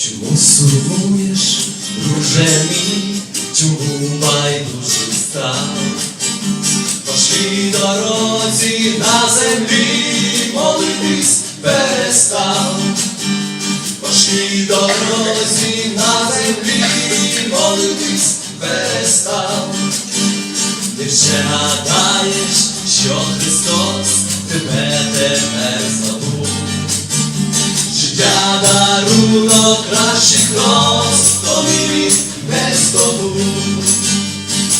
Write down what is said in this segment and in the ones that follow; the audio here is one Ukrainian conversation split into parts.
Чому сумуєш, друже мій, чому байдужий став? Важкій дорозі на землі молитись перестав. Важкій дорозі на землі молитись перестав. Ти вже гадаєш, що тобі він не.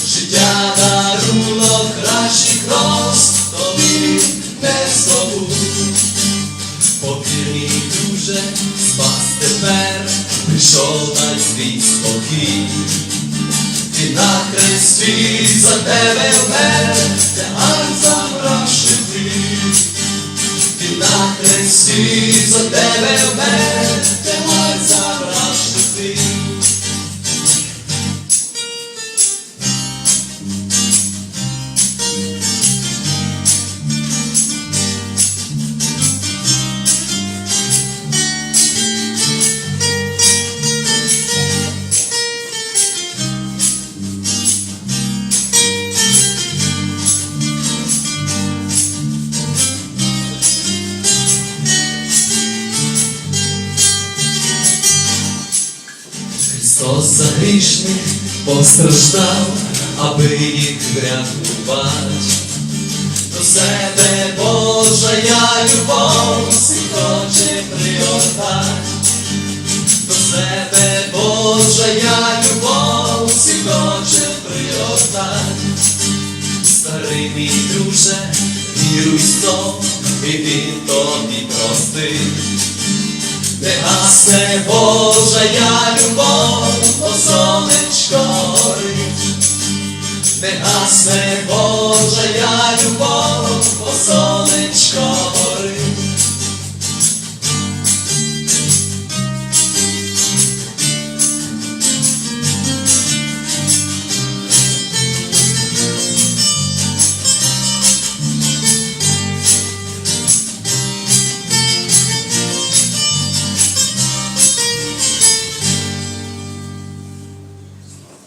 Життя дарунок він не здобув. Повір мій друже, спас тепер прийшов на свій спокій. Ти на хресті за тебе вмер, Христос за грішних постраждав, аби їх врятувати. До себе Божа я любов, всіх хоче пригортать. До себе Божа я любов, всіх хоче пригортать. Старий мій друже, віруй сто, і він тобі простить. Не гасне Божа я любов, по сонечко. Не гасне Божа